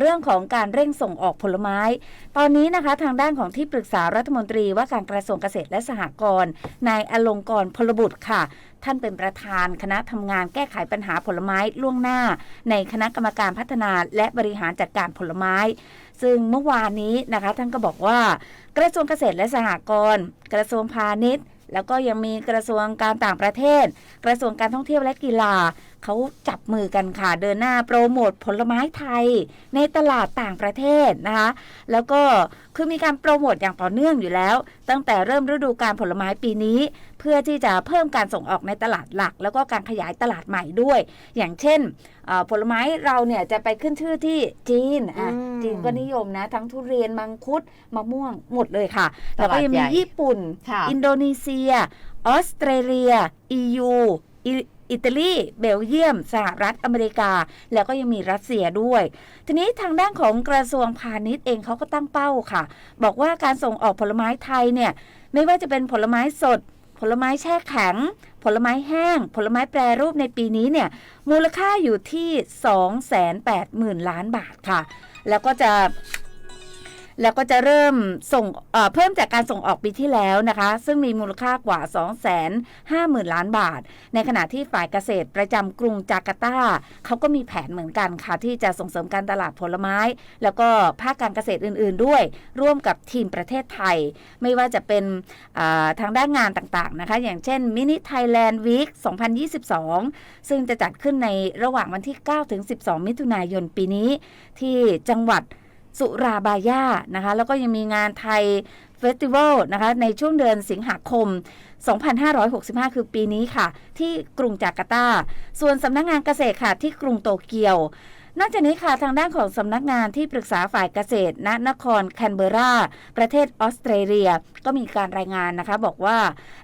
เรื่องของการเร่งส่งออกผลไม้ ตอนนี้นะคะทางด้านของที่ปรึกษารัฐมนตรีว่าการกระทรวงเกษตรและสหกรณ์นายอลงกรณ์พลบุตรค่ะ ท่านเป็นประธานคณะทำงานแก้ไขปัญหาผลไม้ล่วงหน้า ในคณะกรรมการพัฒนาและบริหารจัดการผลไม้ ซึ่งเมื่อวานนี้นะคะท่านก็บอกว่า กระทรวงเกษตรและสหกรณ์กระทรวงพาณิชย์ แล้วก็ยังมีกระทรวงการต่างประเทศ กระทรวงการท่องเที่ยวและกีฬาเขาจับมือกันค่ะ เดินหน้าโปรโมทผลไม้ไทย ในตลาดต่างประเทศนะคะ แล้วก็คือมีการโปรโมทอย่างต่อเนื่องอยู่แล้ว ตั้งแต่เริ่มฤดูการผลไม้ปีนี้ เพื่อที่จะเพิ่มการส่งออกในตลาดหลัก แล้วก็การขยายตลาดใหม่ด้วย อย่างเช่นผลไม้เราเนี่ยจะไปขึ้นชื่อที่จีนอะ จีนก็นิยมนะ ทั้งทุเรียนมังคุดมะม่วงหมดเลยค่ะตลาดแล้วก็ยังมีใหญ่ญี่ปุ่นค่ะอินโดนีเซีย ออสเตรเลีย EU อิอิตาลีเบลเยียม สหรัฐอเมริกา แล้วก็ยังมีรัสเซียด้วย ทีนี้ทางด้านของกระทรวงพาณิชย์เองเขาก็ตั้งเป้าค่ะ บอกว่าการส่งออกผลไม้ไทยเนี่ย ไม่ว่าจะเป็นผลไม้สด ผลไม้แช่แข็ง ผลไม้แห้ง ผลไม้แปรรูปในปีนี้เนี่ยมูลค่าอยู่ที่ 280,000 ล้านบาทค่ะ แล้วก็จะ แล้วก็จะเริ่มส่งเเพิ่มจากการส่งออกปีที่แล้วนะคะ ซึ่งมีมูลค่ากว่า 250,000 ล้านบาท ในขณะที่ฝ่ายเกษตรประจำกรุงจาการ์ตาเขาก็มีแผนเหมือนกันค่ะ ที่จะส่งเสริมการตลาดผลไม้ แล้วก็ภาคการเกษตรอื่น ๆ ด้วย ร่วมกับทีมประเทศไทย ไม่ว่าจะเป็นทางด้านงานต่าง ๆ นะคะ อย่างเช่นมินิไทยแลนด์วีค2022 ซึ่งจะจัดขึ้นในระหว่างวันที่9ถึง12 มิถุนายนปีนี้ ที่จังหวัด สุราบายานะคะ แล้วก็ยังมีงานไทยเฟสติวัลนะคะ ในช่วงเดือนสิงหาคม 2565 คือปีนี้ค่ะ ที่กรุงจาการ์ตา ส่วนสำนักงานเกษตรค่ะ ที่กรุงโตเกียวนอกจากนี้ค่ะ ทางด้านของสำนักงานที่ปรึกษาฝ่ายเกษตร ณ นครแคนเบรา ประเทศออสเตรเลีย ก็มีการรายงานนะคะ บอกว่า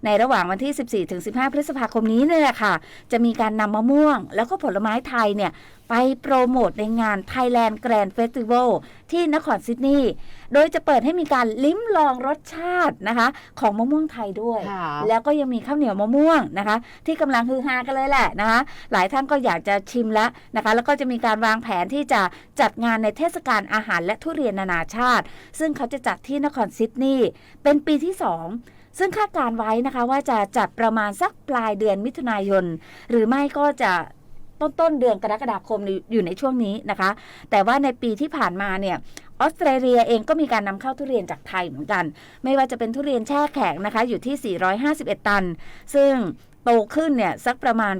ในระหว่างวันที่ 14-15 พฤษภาคมนี้เนี่ยค่ะ จะมีการนำมะม่วง แล้วก็ผลไม้ไทยเนี่ย ไปโปรโมทในงาน Thailand Grand Festival ที่นครซิดนีย์โดยจะเปิดให้มีการลิ้มลองรสชาตินะคะ ของมะม่วงไทยด้วยค่ะแล้วก็ยังมีข้าวเหนียวมะม่วงนะคะ ที่กำลังฮือฮากันเลยแหละนะคะ หลายท่านก็อยากจะชิมแล้วนะคะ แล้วก็จะมีการวางแผนที่จะจัดงานในเทศกาลอาหารและทุเรียนนานาชาติ ซึ่งเขาจะจัดที่นครซิดนีย์เป็นปีที่ 2ซึ่งคาดการไว้นะคะว่าจะจัดประมาณสักปลายเดือนมิถุนายน หรือไม่ก็จะ ต้นต้นเดือนกรกฎาคมอยู่ในช่วงนี้นะคะ แต่ว่าในปีที่ผ่านมาเนี่ยออสเตรเลียเองก็มีการนำเข้าทุเรียนจากไทยเหมือนกัน ไม่ว่าจะเป็นทุเรียนแช่แข็งนะคะอยู่ที่ 451 ตัน ซึ่งโตขึ้นเนี่ยสักประมาณ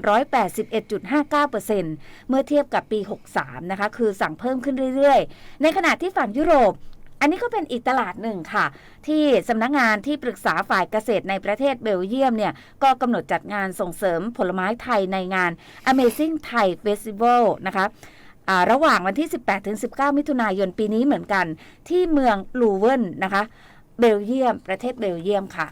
181.59%เมื่อเทียบกับปี 63 นะคะ คือสั่งเพิ่มขึ้นเรื่อยๆ ในขณะที่ฝั่งยุโรป อันนี้ก็เป็นอีกตลาดหนึ่งค่ะ ที่สำนักงานที่ปรึกษาฝ่ายเกษตรในประเทศเบลเยียมเนี่ย ก็กำหนดจัดงานส่งเสริมผลไม้ไทยในงาน Amazing Thai Festival นะคะระหว่างวันที่ 18-19 มิถุนายนปีนี้เหมือนกัน ที่เมืองลูเวนนะคะ เบลเยียม ประเทศเบลเยียมค่ะ